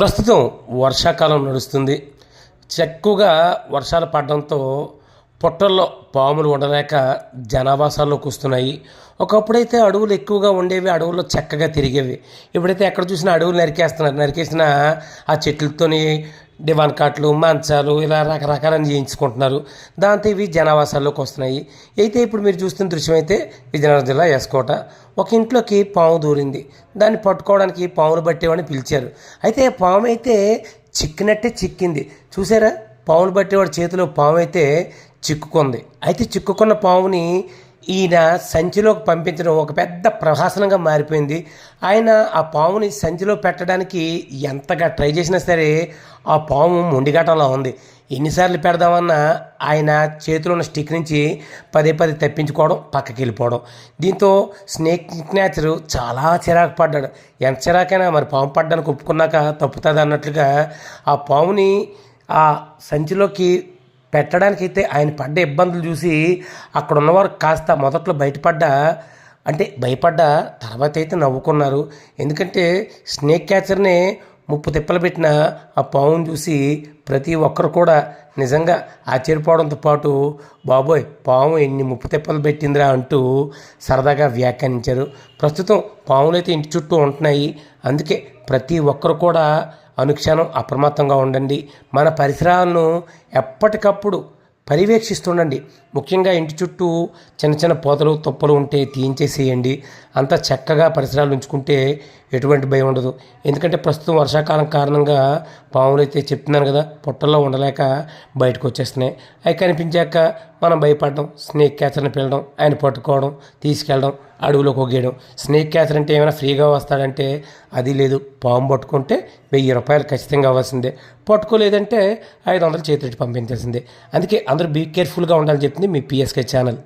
ప్రస్తుతం వర్షాకాలం నడుస్తుంది. ఎక్కువగా వర్షాలు పడడంతో పొట్టల్లో పాములు ఉండలేక జనావాసాల్లోకి వస్తున్నాయి ఒకప్పుడైతే అడవులు ఎక్కువగా ఉండేవి అడవుల్లో చక్కగా తిరిగేవి. ఇప్పుడైతే ఎక్కడ చూసినా అడవులు నరికేస్తున్నారు. నరికేసిన ఆ చెట్లతోని డివాన్ కాట్లు మంచాలు ఇలా రకరకాల చేయించుకుంటున్నారు. దాంతో ఇవి జనావాసాల్లోకి వస్తున్నాయి. అయితే ఇప్పుడు మీరు చూస్తున్న దృశ్యం అయితే విజయనగరం జిల్లా ఎస్కోట ఒక ఇంట్లోకి పాము దూరింది. దాన్ని పట్టుకోవడానికి పామును పట్టేవాడిని పిలిచారు. అయితే పాము అయితే చిక్కినట్టే చిక్కింది. చూసారా? పామును పట్టేవాడి చేతిలో పాము అయితే చిక్కుకుంది. అయితే చిక్కుకున్న పాముని ఈయన సంచిలోకి పంపించడం ఒక పెద్ద ప్రహాసనంగా మారిపోయింది. ఆయన ఆ పాముని సంచిలో పెట్టడానికి ఎంతగా ట్రై చేసినా సరే ఆ పాము మొండిగటంలో ఉంది. ఎన్నిసార్లు పెడదామన్నా ఆయన చేతిలో ఉన్న స్టిక్ నుంచి పదే పదే తప్పించుకోవడం పక్కకి వెళ్ళిపోవడం. దీంతో స్నేక్ నేచర్ చాలా చిరాకు పడ్డాడు. ఎంత చిరాకైనా మరి పాము పడ్డానికి ఒప్పుకున్నాక తప్పుతుంది అన్నట్లుగా ఆ పాముని ఆ సంచిలోకి పెట్టడానికైతే ఆయన పడ్డ ఇబ్బందులు చూసి అక్కడ ఉన్నవారు కాస్త మొదట్లో బయటపడ్డా అంటే భయపడ్డా తర్వాత అయితే నవ్వుకున్నారు. ఎందుకంటే స్నేక్ క్యాచర్నే ముప్పు తిప్పలు పెట్టిన ఆ పావును చూసి ప్రతి ఒక్కరు కూడా నిజంగా ఆశ్చర్యపోవడంతో పాటు బాబోయ్ పాము ఎన్ని ముప్పు తిప్పలు పెట్టిందిరా అంటూ సరదాగా వ్యాఖ్యానించారు. ప్రస్తుతం పాములైతే ఇంటి చుట్టూ ఉంటున్నాయి. అందుకే ప్రతి ఒక్కరు కూడా అనుక్షణం అప్రమత్తంగా ఉండండి. మన పరిసరాలను ఎప్పటికప్పుడు పర్యవేక్షిస్తుండండి. ముఖ్యంగా ఇంటి చుట్టూ చిన్న చిన్న పోతలు తుప్పలు ఉంటే తీయించేసేయండి. అంతా చక్కగా పరిసరాలు ఉంచుకుంటే ఎటువంటి భయం ఉండదు. ఎందుకంటే ప్రస్తుతం వర్షాకాలం కారణంగా పాములు అయితే చెప్తున్నాను కదా పొట్టల్లో ఉండలేక బయటకు వచ్చేస్తున్నాయి అవి కనిపించాక మనం భయపడడం స్నేక్ క్యాచర్ని పిలవడం ఆయన పట్టుకోవడం తీసుకెళ్ళడం అడవులో ఒగ్గేయడం. స్నేక్ క్యాచర్ అంటే ఏమైనా ఫ్రీగా వస్తాడంటే అది లేదు. పాము పట్టుకుంటే వెయ్యి రూపాయలు ఖచ్చితంగా అవ్వాల్సిందే. పట్టుకోలేదంటే ఐదు వందలు చేతికి పంపించాల్సిందే. అందుకే అందరూ బీ కేర్ఫుల్గా ఉండాలని చెప్పింది మీ పిఎస్కే ఛానల్